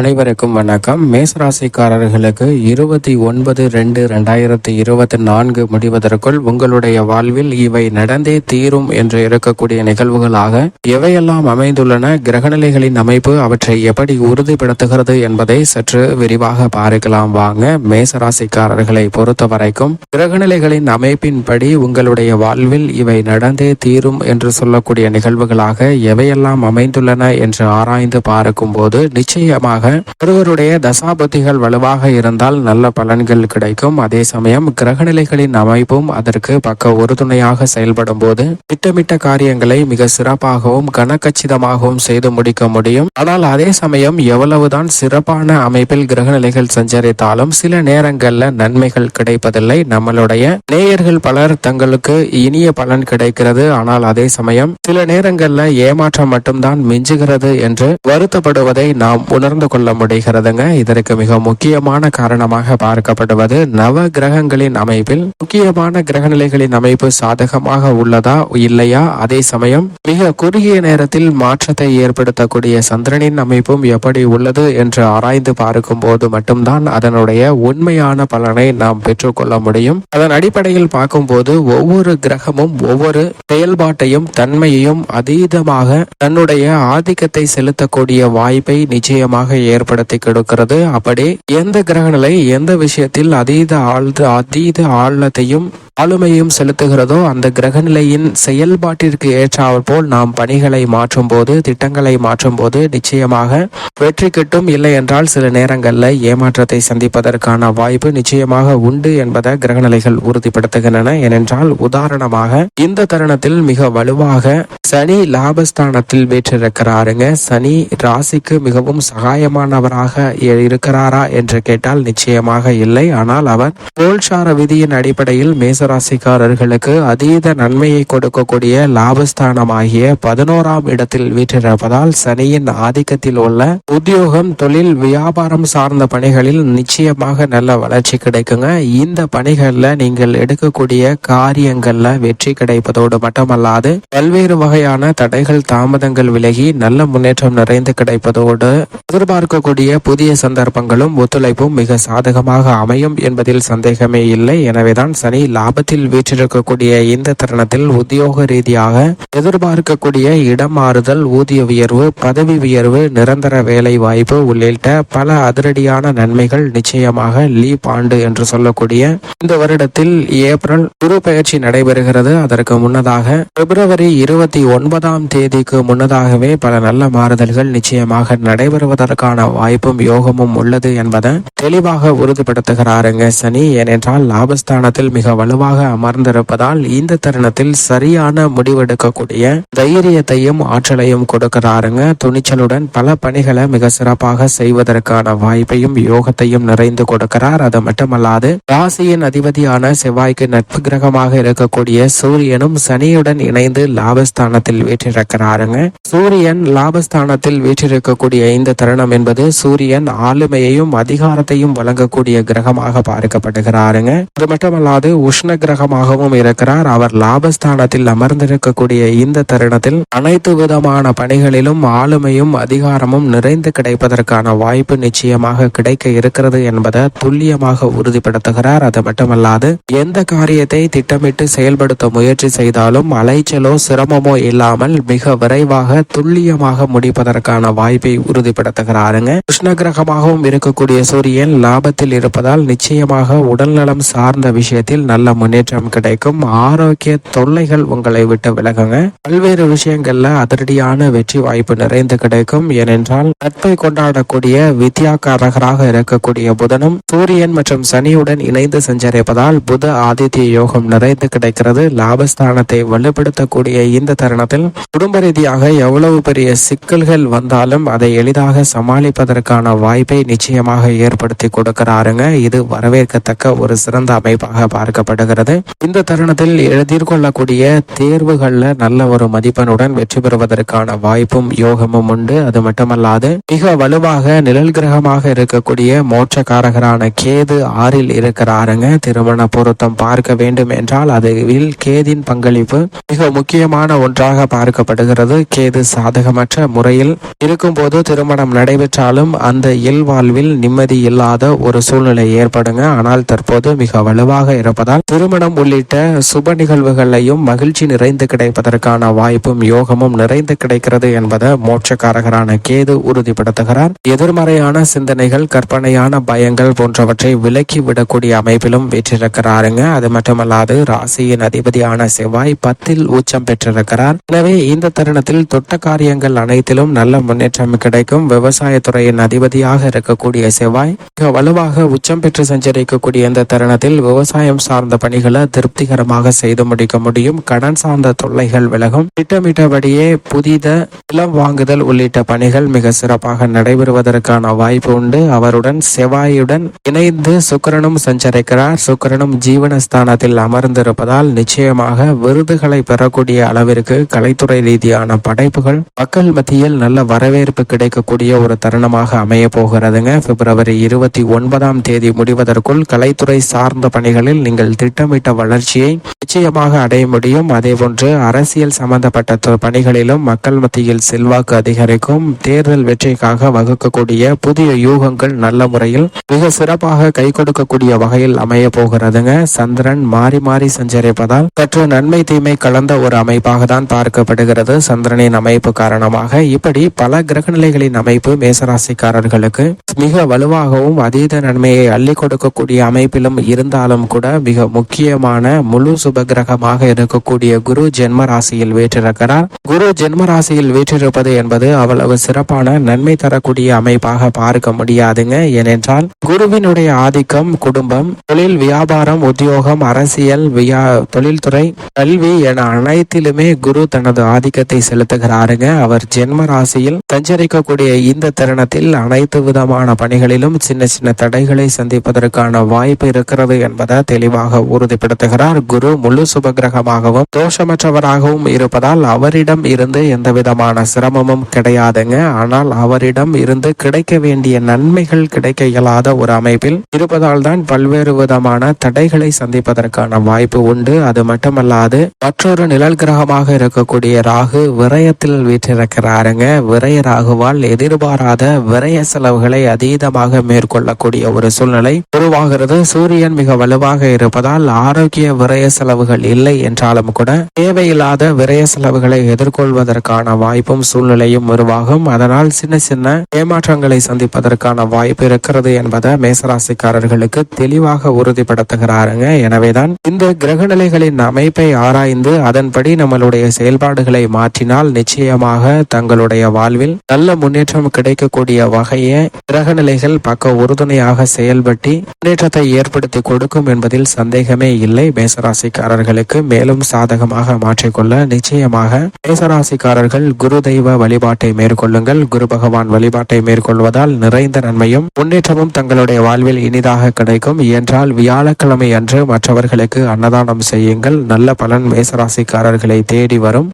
அனைவருக்கும் வணக்கம். மேசராசிக்காரர்களுக்கு இருபத்தி ஒன்பது ரெண்டு ரெண்டாயிரத்தி இருபத்தி நான்கு முடிவதற்குள் உங்களுடைய வாழ்வில் இவை நடந்தே தீரும் என்று இருக்கக்கூடிய நிகழ்வுகளாக எவையெல்லாம் அமைந்துள்ளன கிரகநிலைகளின் அமைப்பு அவற்றை எப்படி உறுதிப்படுத்துகிறது என்பதை சற்று விரிவாக பார்க்கலாம். வாங்க மேசராசிக்காரர்களை பொறுத்த வரைக்கும் கிரகநிலைகளின் அமைப்பின்படி உங்களுடைய வாழ்வில் இவை நடந்தே தீரும் என்று சொல்லக்கூடிய நிகழ்வுகளாக எவையெல்லாம் அமைந்துள்ளன என்று ஆராய்ந்து பார்க்கும்போது நிச்சயமாக ஒருவருடைய தசாபதிகள் வலுவாக இருந்தால் நல்ல பலன்கள் கிடைக்கும். அதே சமயம் கிரகநிலைகளின் அமைப்பும் அதற்கு பக்க உறுதுணையாக செயல்படும் போது திட்டமிட்ட காரியங்களை மிக சிறப்பாகவும் கனக்கச்சிதமாகவும் செய்து முடிக்க முடியும். ஆனால் அதே சமயம் எவ்வளவுதான் சிறப்பான அமைப்பில் கிரகநிலைகள் சஞ்சரித்தாலும் சில நேரங்கள்ல நன்மைகள் கிடைப்பதில்லை. நம்மளுடைய நேயர்கள் பலர் தங்களுக்கு இனிய பலன் கிடைக்கிறது. ஆனால் அதே சமயம் சில நேரங்கள்ல ஏமாற்றம் மட்டும்தான் மிஞ்சுகிறது என்று வருத்தப்படுவதை நாம் உணர்ந்து கொள்ள முடிகிறதுங்க. இதற்கு மிக முக்கியமான காரணமாக பார்க்கப்படுவது நவ கிரகங்களின் அமைப்பில் முக்கியமான கிரகநிலைகளின் அமைப்பு சாதகமாக உள்ளதா இல்லையா? அதே சமயம் மிக குறுகிய நேரத்தில் மாற்றத்தை ஏற்படுத்தக்கூடிய சந்திரனின் அமைப்பும் எப்படி உள்ளது என்று ஆராய்ந்து பார்க்கும் போது மட்டும்தான் அதனுடைய உண்மையான பலனை நாம் பெற்றுக்கொள்ள முடியும். அதன் அடிப்படையில் பார்க்கும்போது ஒவ்வொரு கிரகமும் ஒவ்வொரு செயல்பாட்டையும் தன்மையையும் அதீதமாக தன்னுடைய ஆதிக்கத்தை செலுத்தக்கூடிய வாய்ப்பை நிச்சயமாக ஏற்படுத்தி கொடுக்கிறது. அப்படி எந்த கிரகநிலை எந்த விஷயத்தில் அதீத ஆழ்ந்து அதீத ஆழத்தையும் ஆளுமையும் செலுத்துகிறதோ அந்த கிரகநிலையின் செயல்பாட்டிற்கு ஏற்றாற் போல் நாம் பணிகளை மாற்றும் போது திட்டங்களை மாற்றும் போது நிச்சயமாக வெற்றி கிட்டும் இல்லை என்றால் சில நேரங்களில் ஏமாற்றத்தை சந்திப்பதற்கான வாய்ப்பு நிச்சயமாக உண்டு என்பதை கிரகநிலைகள் உறுதிப்படுத்துகின்றன. ஏனென்றால் உதாரணமாக இந்த தருணத்தில் மிக வலுவாக சனி லாபஸ்தானத்தில் வீற்றிருக்கிறாருங்க. சனி ராசிக்கு மிகவும் சகாயமானவராக இருக்கிறாரா என்று கேட்டால் நிச்சயமாக இல்லை. ஆனால் அவர் போல்சார விதியின் அடிப்படையில் மேச மேசராசிக்காரர்களுக்கு அதீத நன்மையை கொடுக்கக்கூடிய லாபஸ்தானமாகிய பதினோராம் இடத்தில் வீற்றிருப்பதால் சனியின் ஆதிக்கத்தில் உள்ள உத்தியோகம் தொழில் வியாபாரம் சார்ந்த பணிகளில் நிச்சயமாக நல்ல வளர்ச்சி கிடைக்குங்க. இந்த பணிகள்ல நீங்கள் எடுக்கக்கூடிய காரியங்கள்ல வெற்றி கிடைப்பதோடு மட்டுமல்லாது பல்வேறு வகையான தடைகள் தாமதங்கள் விலகி நல்ல முன்னேற்றம் நிறைந்து கிடைப்பதோடு எதிர்பார்க்கக்கூடிய புதிய சந்தர்ப்பங்களும் ஒத்துழைப்பும் மிக சாதகமாக அமையும் என்பதில் சந்தேகமே இல்லை. எனவேதான் சனி ஆபத்தில் வீற்றிருக்கக்கூடிய இந்த தருணத்தில் உத்தியோக ரீதியாக எதிர்பார்க்கக்கூடிய இடம் மாறுதல் ஊதிய உயர்வு பதவி உயர்வு நிரந்தர வேலை வாய்ப்பு உள்ளிட்ட பல அதிரடியான நன்மைகள் நிச்சயமாக லீப் ஆண்டு என்று சொல்லக்கூடிய இந்த வருடத்தில் ஏப்ரல் குரு பயிற்சி நடைபெறுகிறது. அதற்கு முன்னதாக பிப்ரவரி இருபத்தி ஒன்பதாம் தேதிக்கு முன்னதாகவே பல நல்ல மாறுதல்கள் நிச்சயமாக நடைபெறுவதற்கான வாய்ப்பும் யோகமும் உள்ளது என்பதை தெளிவாக உறுதிப்படுத்துகிறாருங்க சனி. ஏனென்றால் லாபஸ்தானத்தில் மிக வலுவாக அமர்ந்திருப்பதால் இந்த தருணத்தில் சரியான முடிவெடுக்கக்கூடிய தைரியத்தையும் ஆற்றலையும் கொடுக்கிறாருங்க. துணிச்சலுடன் பல பணிகளை மிக சிறப்பாக செய்வதற்கான வாய்ப்பையும் யோகத்தையும் நிறைந்து கொடுக்கிறார். அது மட்டுமல்லாது ராசியின் அதிபதியான செவ்வாய்க்கு நட்பு கிரகமாக இருக்கக்கூடிய சூரியனும் சனியுடன் இணைந்து லாபஸ்தானத்தில் வீற்றிருக்கிறாருங்க. சூரியன் லாபஸ்தானத்தில் வீற்றிருக்கக்கூடிய இந்த தருணம் என்பது சூரியன் ஆளுமையையும் அதிகாரத்தையும் வழங்கக்கூடிய கிரகமாக பார்க்கப்படுகிறாருங்க. அது மட்டுமல்லாது உஷ்ண கிரகமாகவும் இருக்கிறார். அவர் லாபஸ்தானத்தில் அமர்ந்திருக்கக்கூடிய இந்த தருணத்தில் அனைத்து விதமான பணிகளிலும் ஆளுமையும் அதிகாரமும் நிறைந்து கிடைப்பதற்கான வாய்ப்பு நிச்சயமாக கிடைக்க இருக்கிறது என்பதை துல்லியமாக உறுதிப்படுத்துகிறார். அது மட்டுமல்லாது எந்த காரியத்தை திட்டமிட்டு செயல்படுத்த முயற்சி செய்தாலும் அலைச்சலோ சிரமமோ இல்லாமல் மிக விரைவாக துல்லியமாக முடிப்பதற்கான வாய்ப்பை உறுதிப்படுத்துகிறாருங்க. கிருஷ்ண கிரகமாகவும் இருக்கக்கூடிய சூரியன் லாபத்தில் இருப்பதால் நிச்சயமாக உடல்நலம் சார்ந்த விஷயத்தில் நல்ல முன்னேற்றம் கிடைக்கும். ஆரோக்கிய தொல்லைகள் உங்களை விட்டு விலகுங்க. பல்வேறு விஷயங்கள்ல அதிரடியான வெற்றி வாய்ப்பு நிறைந்து கிடைக்கும். ஏனென்றால் நட்பை கொண்டாடக்கூடிய வித்யாகாரகராக இருக்கக்கூடிய புதனும் சூரியன் மற்றும் சனியுடன் இணைந்து சஞ்சரிப்பதால் புத ஆதித்ய யோகம் நிறைந்து கிடைக்கிறது. லாபஸ்தானத்தை வலுப்படுத்தக்கூடிய இந்த தருணத்தில் குடும்ப ரீதியாக எவ்வளவு பெரிய சிக்கல்கள் வந்தாலும் அதை எளிதாக சமாளிப்பதற்கான வாய்ப்பை நிச்சயமாக ஏற்படுத்தி கொடுக்கிறாருங்க. இது வரவேற்கத்தக்க ஒரு சிறந்த அமைப்பாக பார்க்கப்படுகிறது காணப்படுகிறது இந்த தருணத்தில் எதிர்கொள்ளக்கூடிய தேர்வுகள்ல நல்ல ஒரு மதிப்பெண்ணுடன் வெற்றி பெறுவதற்கான வாய்ப்பும் யோகமும் உண்டு. அது மட்டுமல்லாது மிக வலுவாக நிழல் கிரகமாக இருக்கக்கூடிய மோட்சக்காரகரான கேது ஆறில் இருக்கிறாருங்க. திருமண பொருத்தம் பார்க்க வேண்டும் என்றால் அதில் கேதின் பங்களிப்பு மிக முக்கியமான ஒன்றாக பார்க்கப்படுகிறது. கேது சாதகமற்ற முறையில் இருக்கும்போது திருமணம் நடைபெற்றாலும் அந்த இயல்வாழ்வில் நிம்மதி இல்லாத ஒரு சூழ்நிலை ஏற்படுங்க. ஆனால் தற்போது மிக வலுவாக இருப்பதால் திருமணம் உள்ளிட்ட சுப நிகழ்வுகளையும் மகிழ்ச்சி நிறைந்து கிடைப்பதற்கான வாய்ப்பும் யோகமும் நிறைந்து கிடைக்கிறது என்பதை மோட்சக்காரகரான கேது உறுதிப்படுத்துகிறார். எதிர்மறையான சிந்தனைகள் கற்பனையான பயங்கள் போன்றவற்றை விலக்கி விடக்கூடிய அமைப்பிலும் பெற்றிருக்கிறாருங்க அது மட்டுமல்லாது ராசியின் அதிபதியான செவ்வாய் பத்தில் உச்சம் பெற்றிருக்கிறார். எனவே இந்த தருணத்தில் தொட்ட காரியங்கள் அனைத்திலும் நல்ல முன்னேற்றம் கிடைக்கும். விவசாயத்துறையின் அதிபதியாக இருக்கக்கூடிய செவ்வாய் மிக வலுவாக உச்சம் பெற்று சஞ்சரிக்கக்கூடிய இந்த தருணத்தில் விவசாயம் சார்ந்த பணிகளை திருப்திகரமாக செய்து முடிக்க முடியும். கடன் சார்ந்த தொல்லைகள் விலகும். திட்டமிட்டபடியே புதித நிலம் வாங்குதல் உள்ளிட்ட பணிகள் மிக சிறப்பாக நடைபெறுவதற்கான வாய்ப்பு உண்டு. அவருடன் செவ்வாயுடன் இணைந்து சுக்கிரனும் சஞ்சரிக்கிறார். சுக்கிரனும் ஜீவனஸ்தானத்தில் அமர்ந்திருப்பதால் நிச்சயமாக விருதுகளை பெறக்கூடிய அளவிற்கு கலைத்துறை ரீதியான படைப்புகள் மக்கள் மத்தியில் நல்ல வரவேற்பு கிடைக்கக்கூடிய ஒரு தருணமாக அமைய போகிறதுங்க. பிப்ரவரி இருபத்தி ஒன்பதாம் தேதி முடிவதற்குள் கலைத்துறை சார்ந்த பணிகளில் நீங்கள் திட்டமிட்ட வளர்ச்சியை நிச்சயமாக அடைய முடியும். அதேபோன்று அரசியல் சம்பந்தப்பட்ட பணிகளிலும் மக்கள் மத்தியில் செல்வாக்கு அதிகரிக்கும். தேர்தல் வெற்றிக்காக வகுக்கக்கூடிய புதிய யூகங்கள் நல்ல முறையில் மிக சிறப்பாக கை கொடுக்கக்கூடிய வகையில் அமைய போகிறதுங்க. சந்திரன் மாறி மாறி சஞ்சரிப்பதால் சற்று நன்மை தீமை கலந்த ஒரு அமைப்பாக தான் பார்க்கப்படுகிறது. சந்திரனின் அமைப்பு காரணமாக இப்படி பல கிரகநிலைகளின் அமைப்பு மேசராசிக்காரர்களுக்கு மிக வலுவாகவும் அதீத நன்மையை அள்ளி கொடுக்கக்கூடிய அமைப்பிலும் இருந்தாலும் கூட மிக முக்கியமான முழு சுப கிரகமாக இருக்கக்கூடிய குரு ஜென்ம ராசியில் வீற்றிருக்கிறார். குரு ஜென்ம ராசியில் வீற்றிருப்பது என்பது அவ்வளவு சிறப்பான நன்மை தரக்கூடிய அமைப்பாக பார்க்க முடியாதுங்க. ஏனென்றால் குருவினுடைய ஆதிக்கம் குடும்பம் தொழில் வியாபாரம் உத்தியோகம் அரசியல் வியா தொழில்துறை கல்வி என அனைத்திலுமே குரு தனது ஆதிக்கத்தை செலுத்துகிறாருங்க. அவர் ஜென்ம ராசியில் சஞ்சரிக்கக்கூடிய இந்த தருணத்தில் அனைத்து விதமான பணிகளிலும் சின்ன சின்ன தடைகளை சந்திப்பதற்கான வாய்ப்பு இருக்கிறது என்பதை தெளிவாக உறுதிப்படுத்துகிறார். குரு முழு சுபகிரகமாகவும் தோஷமற்றவராகவும் இருப்பதால் அவரிடம் இருந்து எந்த விதமான சிரமமும் கிடையாதுங்க. ஆனால் அவரிடம் இருந்து கிடைக்க வேண்டிய நன்மைகள் கிடைக்க இயலாத ஒரு அமைப்பில் இருப்பதால் தான் பல்வேறு விதமான தடைகளை சந்திப்பதற்கான வாய்ப்பு உண்டு. அது மட்டுமல்லாது மற்றொரு நிழல் கிரகமாக இருக்கக்கூடிய ராகு விரயத்தில் வீற்றிருக்கிறாருங்க. விரய ராகுவால் எதிர்பாராத விரய செலவுகளை அதீதமாக மேற்கொள்ளக்கூடிய ஒரு சூழ்நிலை உருவாகிறது. சூரியன் மிக வலுவாக இருப்பதால் ஆரோக்கிய விரய செலவுகள் இல்லை என்றாலும் கூட தேவையில்லாத விரய செலவுகளை எதிர்கொள்வதற்கான வாய்ப்பும் சூழ்நிலையும் உருவாகும். அதனால் சின்ன சின்ன ஏமாற்றங்களை சந்திப்பதற்கான வாய்ப்பு இருக்கிறது என்பதை மேசராசிக்காரர்களுக்கு தெளிவாக உறுதிப்படுத்துகிறாருங்க. எனவேதான் இந்த கிரகநிலைகளின் அமைப்பை ஆராய்ந்து அதன்படி நம்மளுடைய செயல்பாடுகளை மாற்றினால் நிச்சயமாக தங்களுடைய வாழ்வில் நல்ல முன்னேற்றம் கிடைக்கக்கூடிய வகையை கிரகநிலைகள் பக்க உறுதுணையாக செயல்பட்டு முன்னேற்றத்தை ஏற்படுத்தி கொடுக்கும் என்பதில் சந்தேகமே இல்லை. மேசராசிக்காரர்களுக்கு மேலும் சாதகமாக மாற்றிக்கொள்ள நிச்சயமாக மேசராசிக்காரர்கள் குரு தெய்வ வழிபாட்டை மேற்கொள்ளுங்கள். குரு பகவான் வழிபாட்டை மேற்கொள்வதால் நிறைந்த நன்மையும் முன்னேற்றமும் தங்களுடைய வாழ்வில் இனிதாக கிடைக்கும். என்றால் வியாழக்கிழமை அன்று மற்றவர்களுக்கு அன்னதானம் செய்யுங்கள். நல்ல பலன் மேசராசிக்காரர்களை தேடி வரும்.